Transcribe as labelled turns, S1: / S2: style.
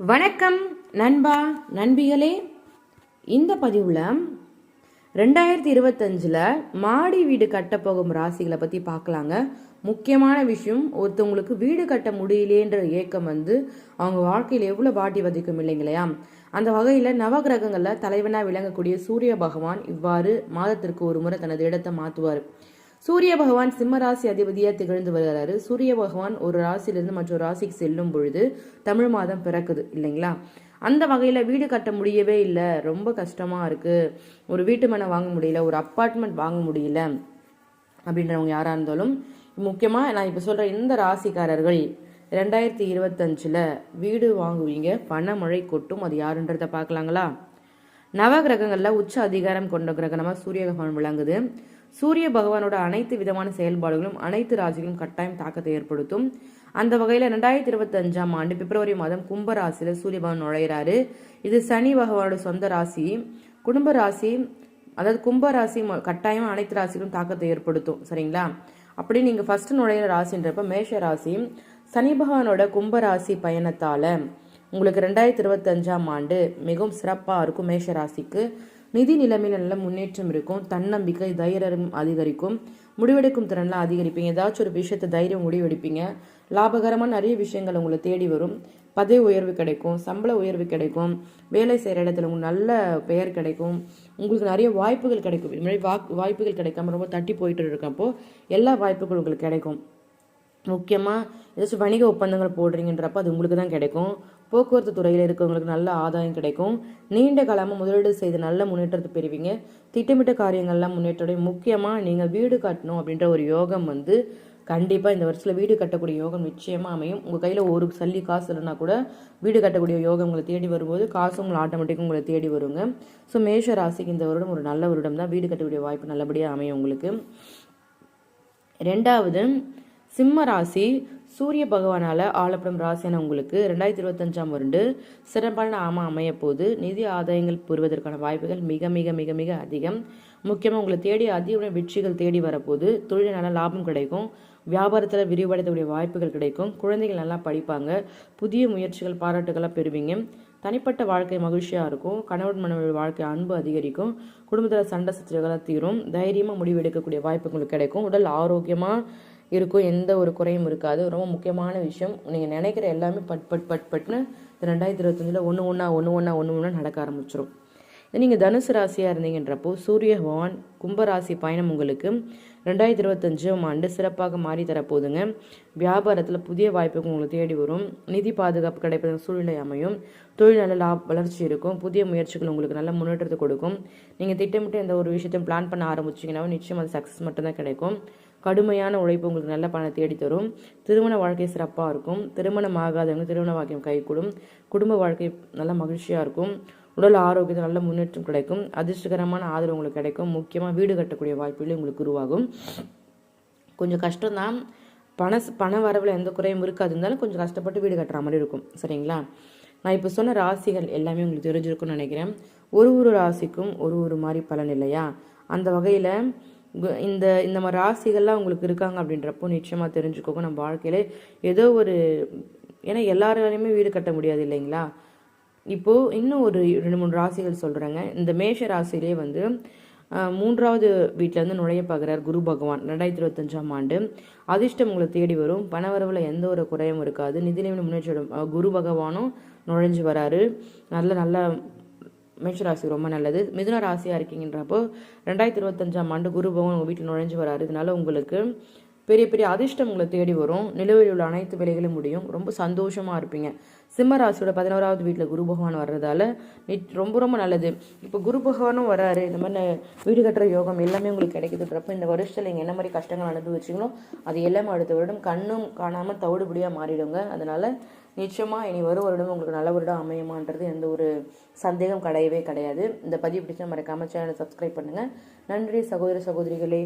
S1: வணக்கம் நண்பா நண்பிகளே. இந்த பதிவில் ரெண்டாயிரத்தி இருபத்தஞ்சில் மாடி வீடு கட்ட போகும் ராசிகளை பற்றி பார்க்கலாங்க. முக்கியமான விஷயம் ஒருத்தவங்களுக்கு வீடு கட்ட முடியலேன்ற ஏக்கம் வந்து அவங்க வாழ்க்கையில் எவ்வளோ வாட்டி வதிக்கும் இல்லைங்களையா? அந்த வகையில் நவகிரகங்களில் தலைவனாக விளங்கக்கூடிய சூரிய பகவான் இவ்வாறு மாதத்திற்கு ஒரு முறை தனது இடத்தை மாற்றுவார் சூரிய பகவான் சிம்ம ராசி அதிபதியாக திகழ்ந்து வருகிறாரு. சூரிய பகவான் ஒரு ராசியிலிருந்து மற்றொரு ராசிக்கு செல்லும் பொழுது தமிழ் மாதம் பிறக்குது இல்லைங்களா? அந்த வகையில் வீடு கட்ட முடியவே இல்லை. ரொம்ப கஷ்டமாக இருக்குது ஒரு வீட்டு மனை வாங்க முடியல ஒரு அப்பார்ட்மெண்ட் வாங்க முடியல அப்படின்றவங்க யாராக இருந்தாலும் முக்கியமாக நான் இப்போ சொல்கிற இந்த ராசிக்காரர்கள் ரெண்டாயிரத்தி இருபத்தஞ்சில் வீடு வாங்குவீங்க பணமழை கொட்டும் அது யாருன்றதை பார்க்கலாங்களா? நவகிரகங்களில் உச்ச அதிகாரம் கொண்ட கிரகணமாக சூரிய பகவான் விளங்குது. சூரிய பகவானோட அனைத்து விதமான செயல்பாடுகளும் அனைத்து ராசிகளும் கட்டாயம் தாக்கத்தை ஏற்படுத்தும். அந்த வகையில் ரெண்டாயிரத்தி இருபத்தி அஞ்சாம் ஆண்டு பிப்ரவரி மாதம் கும்ப ராசியில் சூரிய பகவான் நுழையிறாரு. இது சனி பகவானோட சொந்த ராசி. குடும்ப ராசி அதாவது கும்ப ராசி ம- அனைத்து ராசிகளும் தாக்கத்தை ஏற்படுத்தும். சரிங்களா? அப்படி நீங்க ஃபர்ஸ்ட் நுழையிற ராசின்றப்ப மேஷ ராசி சனி பகவானோட கும்ப ராசி பயணத்தால உங்களுக்கு ரெண்டாயிரத்தி இருபத்தஞ்சாம் ஆண்டு மிகவும் சிறப்பாக இருக்கும் மேஷ ராசிக்கு நிதி நிலைமையில நல்ல முன்னேற்றம் இருக்கும். தன்னம்பிக்கை தைரியம் அதிகரிக்கும். முடிவெடுக்கும் திறன்லாம் அதிகரிப்பீங்க. ஏதாச்சும் ஒரு விஷயத்தை தைரியம் முடிவெடுப்பீங்க. லாபகரமான நிறைய விஷயங்கள் உங்களை தேடி வரும். பதவி உயர்வு கிடைக்கும். சம்பள உயர்வு கிடைக்கும். வேலை செய்கிற இடத்துல உங்களுக்கு நல்ல பெயர் கிடைக்கும். உங்களுக்கு நிறைய வாய்ப்புகள் கிடைக்கும். இது மாதிரி வாய்ப்புகள் கிடைக்காம ரொம்ப தட்டி போயிட்டு இருக்கப்போ எல்லா வாய்ப்புகளும் உங்களுக்கு கிடைக்கும். முக்கியமாக ஏதாச்சும் வணிக ஒப்பந்தங்கள் போடுறீங்கன்றப்ப அது உங்களுக்கு தான் கிடைக்கும். போக்குவரத்து துறையில் இருக்கிறவங்களுக்கு நல்ல ஆதாயம் கிடைக்கும். நீண்ட காலமாக முதலீடு செய்து நல்ல முன்னேற்றத்தை பெறுவீங்க. திட்டமிட்ட காரியங்கள்லாம் முன்னேற்றம் முக்கியமாக நீங்கள் வீடு கட்டணும் அப்படின்ற ஒரு யோகம் வந்து கண்டிப்பாக இந்த வருஷத்தில் வீடு கட்டக்கூடிய யோகம் நிச்சயமாக அமையும். உங்கள் கையில் ஒரு சல்லி காசு இல்லைனா கூட வீடு கட்டக்கூடிய யோகம் உங்களை தேடி வரும்போது காசு உங்களை ஆட்டோமேட்டிக்காக உங்களை தேடி வருங்க. ஸோ மேஷ ராசிக்கு இந்த வருடம் ஒரு நல்ல வருடம் தான். வீடு கட்டக்கூடிய வாய்ப்பு நல்லபடியாக அமையும் உங்களுக்கு. ரெண்டாவது சிம்ம ராசி சூரிய பகவானால் ஆளப்படும் ராசியான உங்களுக்கு ரெண்டாயிரத்தி இருபத்தஞ்சாம் வருண்டு சிறப்பான ஆமா அமைய போது நிதி ஆதாயங்கள் பெறுவதற்கான வாய்ப்புகள் மிக மிக மிக மிக அதிகம். முக்கியமாக உங்களை தேடி அதிக வெற்றிகள் தேடி வரப்போது தொழில் நல்ல லாபம் கிடைக்கும். வியாபாரத்தில் விரிவடைத்தக்கூடிய வாய்ப்புகள் கிடைக்கும். குழந்தைகள் நல்லா படிப்பாங்க. புதிய முயற்சிகள் பாராட்டுகளாக பெறுவீங்க. தனிப்பட்ட வாழ்க்கை மகிழ்ச்சியாக இருக்கும். கணவன் மனைவி வாழ்க்கை அன்பு அதிகரிக்கும். குடும்பத்தில் சண்டை சச்சரவுகளாக தீரும். தைரியமாக முடிவு எடுக்கக்கூடிய கிடைக்கும். உடல் ஆரோக்கியமாக இருக்கும் எந்த ஒரு குறையும் இருக்காது. ரொம்ப முக்கியமான விஷயம். நீங்கள் நினைக்கிற எல்லாமே பட் பட் பட் பட்னு இந்த ரெண்டாயிரத்தி இருபத்தஞ்சில் ஒன்று ஒன்றா ஒன்று ஒன்றா ஒன்று ஒன்றா நடக்க ஆரம்பிச்சிடும் நீங்கள் தனுசு ராசியாக இருந்தீங்கன்றப்போ சூரிய பகவான் கும்பராசி பயணம் உங்களுக்கு ரெண்டாயிரத்தி இருபத்தஞ்சாம் ஆண்டு சிறப்பாக மாறி தரப்போகுதுங்க. வியாபாரத்தில் புதிய வாய்ப்புகள் உங்களுக்கு தேடி வரும். நிதி பாதுகாப்பு கிடைப்பதற்கு சூழ்நிலை அமையும். தொழில் நல்ல லாப வளர்ச்சி இருக்கும். புதிய முயற்சிகள் உங்களுக்கு நல்ல முன்னேற்றத்தை கொடுக்கும். நீங்கள் திட்டமிட்டு எந்த ஒரு விஷயத்தையும் பிளான் பண்ண ஆரம்பிச்சிங்கன்னா நிச்சயம் அது சக்ஸஸ் மட்டும்தான் கிடைக்கும். கடுமையான உழைப்பு உங்களுக்கு நல்ல பணம் தேடி தரும். திருமண வாழ்க்கை சிறப்பாக இருக்கும். திருமணம் ஆகாதவங்க திருமண வாக்கியம் கைகூடும் குடும்ப வாழ்க்கை நல்ல மகிழ்ச்சியாக இருக்கும். உடல் ஆரோக்கியத்தில் நல்ல முன்னேற்றம் கிடைக்கும். அதிர்ஷ்டகரமான ஆதரவு உங்களுக்கு கிடைக்கும். முக்கியமாக வீடு கட்டக்கூடிய வாய்ப்புகள் உங்களுக்கு உருவாகும். கொஞ்சம் கஷ்டம்தான். பண பண வரவில் எந்த குறையும் இருக்காது. இருந்தாலும் கொஞ்சம் கஷ்டப்பட்டு வீடு கட்டுற மாதிரி இருக்கும். சரிங்களா? நான் இப்போ சொன்ன ராசிகள் எல்லாமே உங்களுக்கு தெரிஞ்சிருக்கும்னு நினைக்கிறேன். ஒரு ஒரு ராசிக்கும் ஒரு ஒரு மாதிரி பலன் இல்லையா? அந்த வகையில் இந்த இந்த மாதிரி ராசிகள்லாம் உங்களுக்கு இருக்காங்க அப்படின்றப்போ நிச்சயமாக தெரிஞ்சுக்கோங்க. நம்ம வாழ்க்கையில் ஏதோ ஒரு ஏன்னா எல்லாராலையுமே வீடு கட்ட முடியாது இல்லைங்களா? இப்போது இன்னும் ஒரு ரெண்டு மூணு ராசிகள் சொல்கிறேங்க இந்த மேஷ ராசியிலே வந்து மூன்றாவது வீட்டிலேருந்து நுழைய பார்க்குறார் குரு பகவான். ரெண்டாயிரத்தி இருபத்தஞ்சாம் ஆண்டு. அதிர்ஷ்டம் உங்களை தேடி வரும். பணவரவில் எந்த ஒரு குறையும் இருக்காது. நிதிநிலை முன்னேற்றம் குரு பகவானும் நுழைஞ்சு வராரு. நல்ல நல்ல மேஷராசி ரொம்ப நல்லது. மிதுன ராசியாக இருக்கீங்கன்றப்போ ரெண்டாயிரத்தி இருபத்தஞ்சாம் ஆண்டு குரு பகவான் உங்கள் வீட்டில் நுழைஞ்சு வராரு. இதனால உங்களுக்கு பெரிய பெரிய அதிர்ஷ்டம் உங்களை தேடி வரும். நிலுவையில் உள்ள அனைத்து வேலைகளும் முடியும். ரொம்ப சந்தோஷமாக இருப்பீங்க. சிம்ம ராசியோட பதினோராவது வீட்டில் குரு பகவான் வர்றதால ரொம்ப ரொம்ப நல்லது. இப்போ குரு பகவானும் வராரு. இந்த மாதிரி வீடு கட்டுற யோகம் எல்லாமே உங்களுக்கு கிடைக்குதுன்றப்ப இந்த வருஷத்தில் நீங்கள் என்ன மாதிரி கஷ்டங்கள் அனுபவிச்சிங்களோ அது எல்லாமே அடுத்த வருடம் கண்ணும் காணாமல் தவிடுபடியாக மாறிடுங்க. அதனால் நிச்சயமாக இனி வரும் வருடம் உங்களுக்கு நல்ல வருடம் அமையுமான்றது எந்த ஒரு சந்தேகம் கிடையவே கிடையாது. இந்த பதிவு பிடிச்சா மறக்காமல் சேனலை சப்ஸ்கிரைப் பண்ணுங்கள் நன்றி சகோதர சகோதரிகளே.